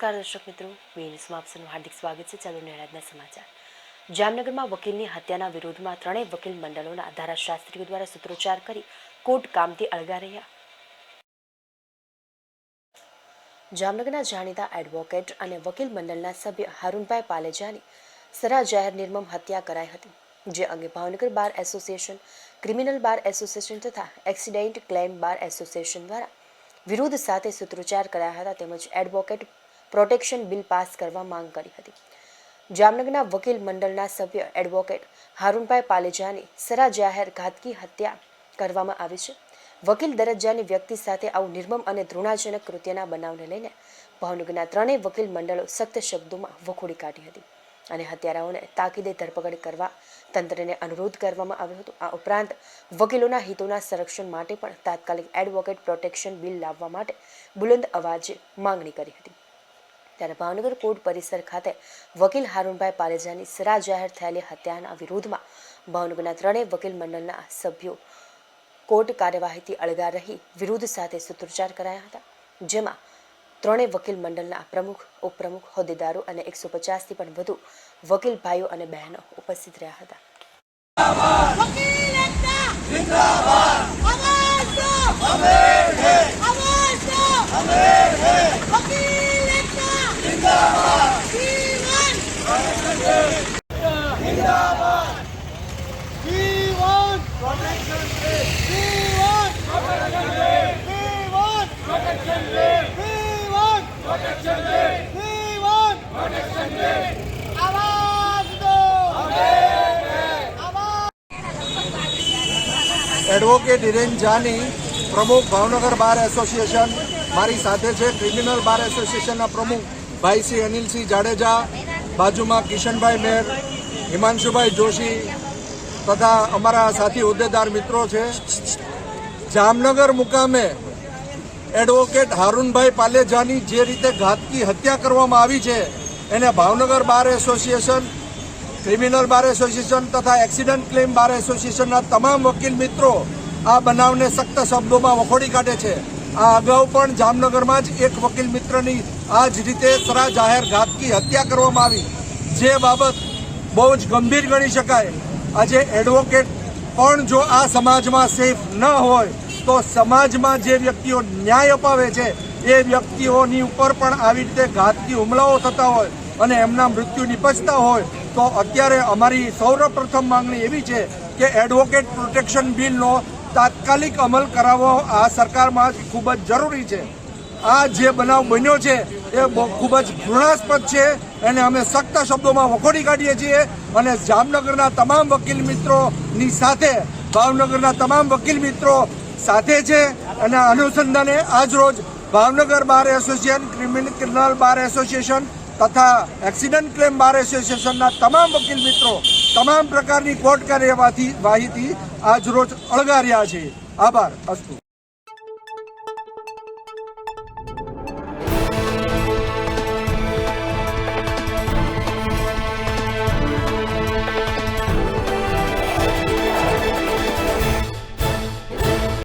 નમસ્કાર દર્શક મિત્રો. વીર આપસનું હાર્દિક સ્વાગત છે. ચાલો નિર્ણાયકના સમાચાર. જામનગરમાં વકીલની હત્યાના વિરોધમાં ત્રણેય વકીલ મંડળોના ધારાશાસ્ત્રીઓ દ્વારા સૂત્રોચ્ચાર કરી કોર્ટ કામથી અળગા રહ્યા. જામનગરના જાણીતા એડવોકેટ અને વકીલ મંડળના સભ્ય હારૂનભાઈ પાલેજાની સરા જાહેર નિર્મમ હત્યા કરાઈ હતી, જે અંગે Bhavnagar bar association, criminal bar association તથા એક્સિડેન્ટ ક્લેમ બાર એસોસિએશન દ્વારા વિરોધ સાથે સૂત્રોચ્ચાર કરાયા હતા. તેમજ એડવોકેટ પ્રોટેક્શન બિલ પાસ કરવા માંગ કરી હતી. જામનગરના વકીલ મંડળના સભ્ય એડવોકેટ હારૂનભાઈ પાલેજાની સરા જાહેર ઘાતકી હત્યા કરવામાં આવી છે. વકીલ દરજ્જાની વ્યક્તિ સાથે આવું નિર્મમ અને ધૃણાજનક કૃત્યના બનાવને લઈને ભાવનગરના ત્રણેય વકીલ મંડળો સખ્ત શબ્દોમાં વખોડી કાઢી હતી અને હત્યારાઓને તાકીદે ધરપકડ કરવા તંત્રને અનુરોધ કરવામાં આવ્યો હતો. આ ઉપરાંત વકીલોના હિતોના સંરક્ષણ માટે પણ તાત્કાલિક એડવોકેટ પ્રોટેક્શન બિલ લાવવા માટે બુલંદ અવાજે માંગણી કરી હતી. ત્યારે ભાવનગર કોર્ટ પરિસર ખાતે વકીલ હારૂનભાઈ પારેજાની સરા જાહેર થયેલી હત્યાના વિરોધમાં ભાવનગરના ત્રણેય વકીલ મંડળના સભ્યો કોર્ટ કાર્યવાહીથી અળગા રહી વિરોધ સાથે સૂત્રોચ્ચાર કરાયા હતા, જેમાં ત્રણેય વકીલ મંડળના પ્રમુખ, ઉપપ્રમુખ, હોદ્દેદારો અને એકસો પચાસથી પણ વધુ વકીલ ભાઈઓ અને બહેનો ઉપસ્થિત રહ્યા હતા. એડવોકેટ હિરેન જાની, પ્રમુખ ભાવનગર બાર એસોસિએશન, મારી સાથે છે ક્રિમિનલ બાર એસોસિએશનના પ્રમુખ ભાઈ શ્રી અનિલસિંહ જાડેજા, બાજુમાં કિશનભાઈ મેર, હિમાંશુભાઈ જોશી તથા અમારા સાથી હોદ્દેદાર મિત્રો છે. જામનગર મુકામે એડવોકેટ હારૂનભાઈ પાલેજાની જે રીતે ઘાતકી હત્યા કરવામાં આવી છે, એને Bhavnagar bar association, criminal bar association તથા એક્સિડન્ટ ક્લેમ બાર એસોસિએશનના તમામ વકીલ મિત્રો આ બનાવને સખ્ત શબ્દોમાં વખોડી કાઢે છે. આ અગાઉ પણ જામનગરમાં જ એક વકીલ મિત્રની આ જ રીતે સરા જાહેર ઘાતકી હત્યા કરવામાં આવી. જે બાબત બહુ જ ગંભીર ગણી શકાય. આજે એડવોકેટ પણ જો આ સમાજમાં સેફ ન હોય તો સમાજમાં જે વ્યક્તિઓ ન્યાય અપાવે છે, એ વ્યક્તિઓની ઉપર પણ આવી રીતે ઘાતકી હુમલાઓ થતા હોય અને એમના મૃત્યુ નિપજતા હોય, તો અત્યારે અમારી સૌપ્રથમ માંગણી એવી છે કે એડવોકેટ પ્રોટેક્શન બિલનો તાત્કાલિક અમલ કરાવવો આ સરકારમાં ખૂબ જ જરૂરી છે. આ જે બનાવ બન્યો છે, એ ખૂબ જ ઘૃણાસ્પદ છે એને અમે સખ્ત શબ્દોમાં વખોડી કાઢીએ છીએ અને જામનગરના તમામ વકીલ મિત્રોની સાથે, ભાવનગરના તમામ વકીલ મિત્રો સાથે છે અને અનુસંધાને અનુસંધાને આજરોજ Bhavnagar bar association criminal bar association તથા એક્સિડન્ટ ક્લેમ બાર એસોસિએશનના તમામ વકીલ મિત્રો તમામ પ્રકારની કોર્ટ માહિતી આજરોજ અળગા રહ્યા છે. આભાર. અસ્તુ.